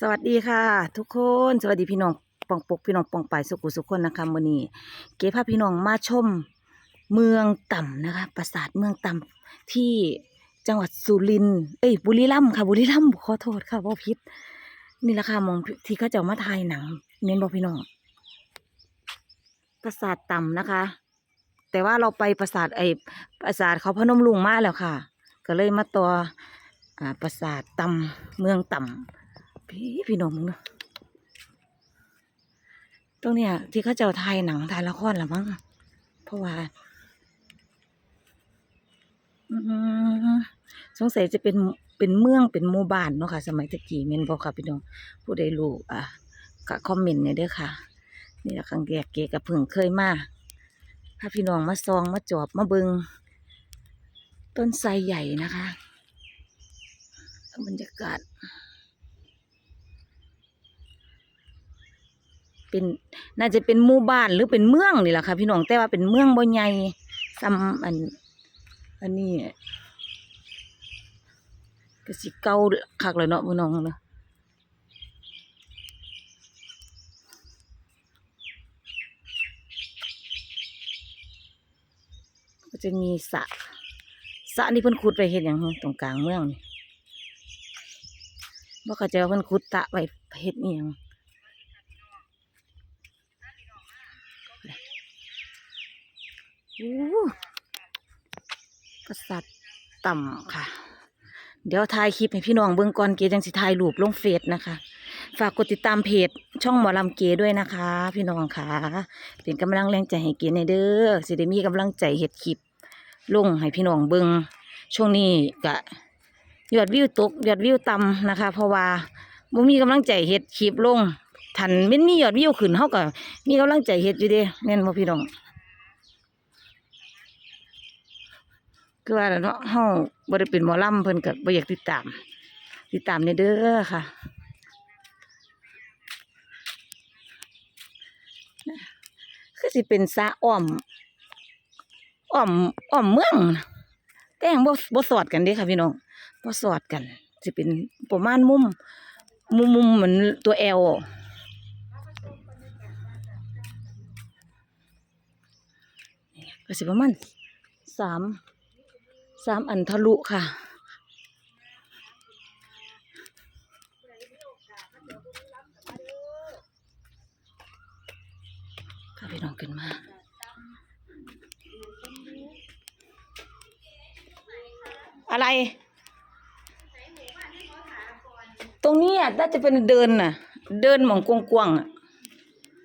สวัสดีค่ะ ทุกคนสวัสดีพี่น้องปองปกพี่น้องปองปายสุกุสุขคนนะคะมื้อนี้ เก๋พาพี่น้องมาชมเมืองต่ำนะคะปราสาทเมืองต่ำที่จังหวัดสุรินทร์เอ้ยบุรีรัมย์ค่ะบุรีรัมย์ขอโทษค่ะบ่ผิดนี่แหละค่ะมองที่เขาจะเอามาถ่ายหนัง เน้นบอกพี่น้องปราสาทต่ำนะคะ แต่ว่าเราไปปราสาทไอ้ปราสาทเขาพนมลุงมาแล้วค่ะ ก็เลยมาต่ออ่าปราสาทต่ำเมืองต่ำ พี่พี่น้องมึงเนาะตรงเนี้ยที่เขาเจ้าถ่ายหนังถ่ายละครละมั้งเพราะว่าอืมสงสัยจะเป็นเป็นเมืองเป็นหมู่บ้านเนาะค่ะ สมัยตะกี้แม่นบ่ค่ะพี่น้องผู้ใดรู้อะก็คอมเมนต์เนี่ยเด้อค่ะ นี่ละครั้งแรกเกกับเพิ่งเคยมาถ้าพี่น้องมาซองมาจอบมาเบิงต้นไทรใหญ่นะคะบรรยากาศ เป็นน่าจะเป็นหมู่บ้านหรือเป็นเมืองนี่แหละค่ะพี่น้องแต่ว่าเป็นเมืองบ่ใหญ่ซ้ำอัน อันนี้ก็สิเก่าคักเลยเนาะพี่น้องเนาะก็จะมีสระสระนี่เพิ่นขุดไปเฮ็ดหยังตรงกลางเมืองนี่บ่เข้าใจว่าเพิ่นขุดตะไว้เฮ็ดอีหยัง โอ้ กษัตริย์ต่ำค่ะ เดี๋ยวถ่ายคลิปให้พี่น้องเบิ่งก่อนเกจังสิถ่ายรูปลงเฟซนะคะ ฝากกดติดตามเพจช่องหมอลำเกด้วยนะคะ พี่น้องค่ะ เป็นกำลังแรงใจให้เกในเด้อสิได้มีกำลังใจเฮ็ดคลิปลงให้พี่น้องเบิ่งช่วงนี้ก็ยอดวิวตกยอดวิวต่ำนะคะ เพราะว่าบ่มีกำลังใจเฮ็ดคลิปลงทันแม่นมียอดวิวขึ้นเฮาก็มีกำลังใจเฮ็ดอยู่เด้แม่นบ่พี่น้อง คือว่าแล้วเนาะเฮาบ่ได้เป็นหมอลำเพิ่นก็บ่อยากติดตาม ติดตามในเด้อค่ะคือสิเป็นสาอ้อมอ้อมอ้อมเมืองแต่งบ่บ่สอดกันเด้ค่ะพี่น้องบ่สอดกันสิเป็นประมาณมุม มุมมุมเหมือนตัวแอลก็สิประมาณสาม สามอันทะลุค่ะ ค่ะพี่น้องขึ้นมาอะไร ตรงนี้อะน่าจะเป็นเดินน่ะ เดินหมองกวางๆอะ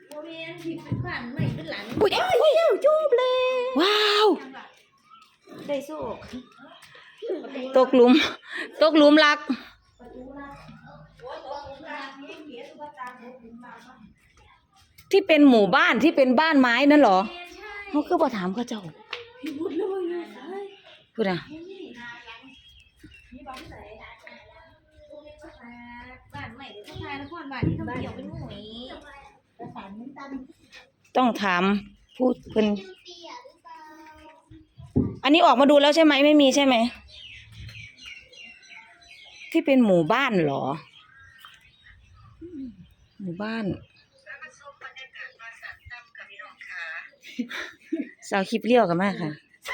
โมเมนต์ผิดเป็นบ้านไม่เป็นหลังอุ้ยอุ้ยจูบเลยว้าว ได้โซ่ตกหลุม ตกหลุมรัก ที่เป็นหมู่บ้านที่เป็นบ้านไม้นั่นเหรอเขาคือบ่ถามเขาเจ้าพูดนะต้องถามพูดเพิ่น อันนี้ออกมาดูแล้วใช่ไหมไม่มีใช่ไหม ที่เป็นหมู่บ้านเหรอ หมู่บ้านสาวคลิปเลี้ยวกันมากค่ะ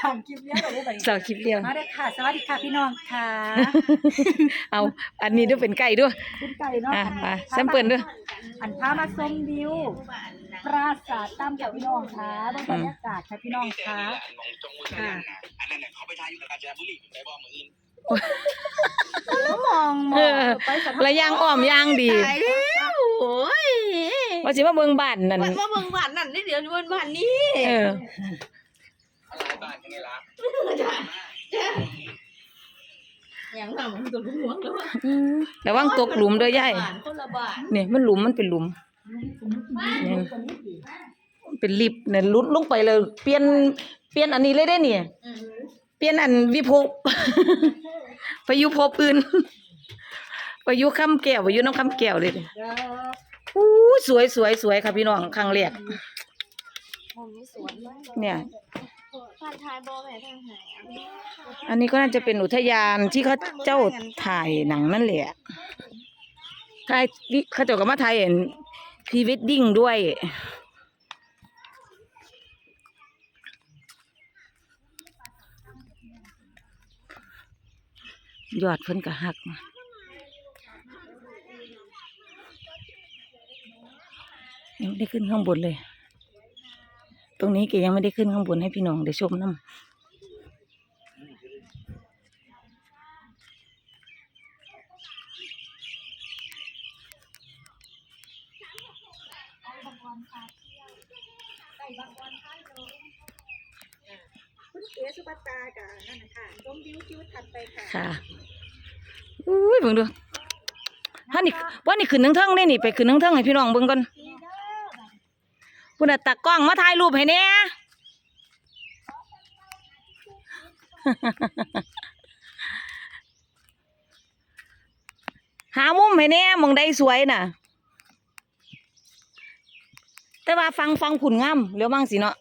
ามคลิปเลี้ยงกับผู้บริสาวคลิปเลี้ยว มาได้ค่ะสวัสดีค่ะพี่น้องค่ะเอาอันนี้ด้วยเป็นไก่ด้วย คุณไก่เนาะอะไปแซมเปิลด้วย อันพามาชมวิวปราสาทตั้มกับพี่น้องค่ะบรรยากาศค่ะพี่น้องค่ะของจงมือกันนะอันนั้นน่ะเขาไปทายอยู่กับกาญจนบุรีไปบอกมืออื่นแล้วมองมเอองอไปสถานระยางอ้อมยางดีตายแล้วโอ้ยว่าสิมาเบิ่งบ้านนั่น วันว่าเบิ่งบ้านนั่นได้เดี๋ยวนี้วันบ้านนี้เออหลาย บ้านยังไงล่ะอย่างทำตัวหลวงแล้วว่าอืมระวังตกหลุมเด้อยายบ้านคนละบ้านเนี่ยมันหลุมมันเป็นหลุม เนี่ยเป็นลิฟต์เนี่ยลุดลงไปเลย เปลี่ยนเปลี่ยนอันนี้เลยได้เนี่ย อืมเปลี่ยนอันวิภพ ไปอยู่ภพอื่น ไปอยู่คำแก้วไปอยู่น้ำคำแก้วเลยเนี่ยอู้สวยสวยสวยค่ะพี่น้องครั้งแรก ผมมีสวนเนี่ย บ้านทายบอแผ่ทางหายอันนี้ก็น่าจะเป็นอุทยานที่เขาเจ้าถ่ายหนังนั่นแหละถ่ายวิเขาเจ้าก็มาถ่ายเห็นพรีเวดดิ้งด้วย ยอดเพิ่นก็หักมายังได้ขึ้นข้างบนเลย ตรงนี้เกยังไม่ได้ขึ้นข้างบนให้พี่น้องได้ชมน้ำคุณเก๋สุภัตตากับนั่นนะคะชมวิวทิวทัศน์ไปค่ะค่ะอุ้ยเบิ่งดูฮะนี่ว่านี่ขึ้นทั้งเทิงได้นี่ไปขึ้นทั้งเทิงให้พี่น้องเบิ่งก่อน คุณตากล้องมาถ่ายรูปให้แหน่หามุมให้แน่หมองได้สวยน่ะ แต่ว่าฟังฟังผุนงามเรียวมั่งสิเนาะ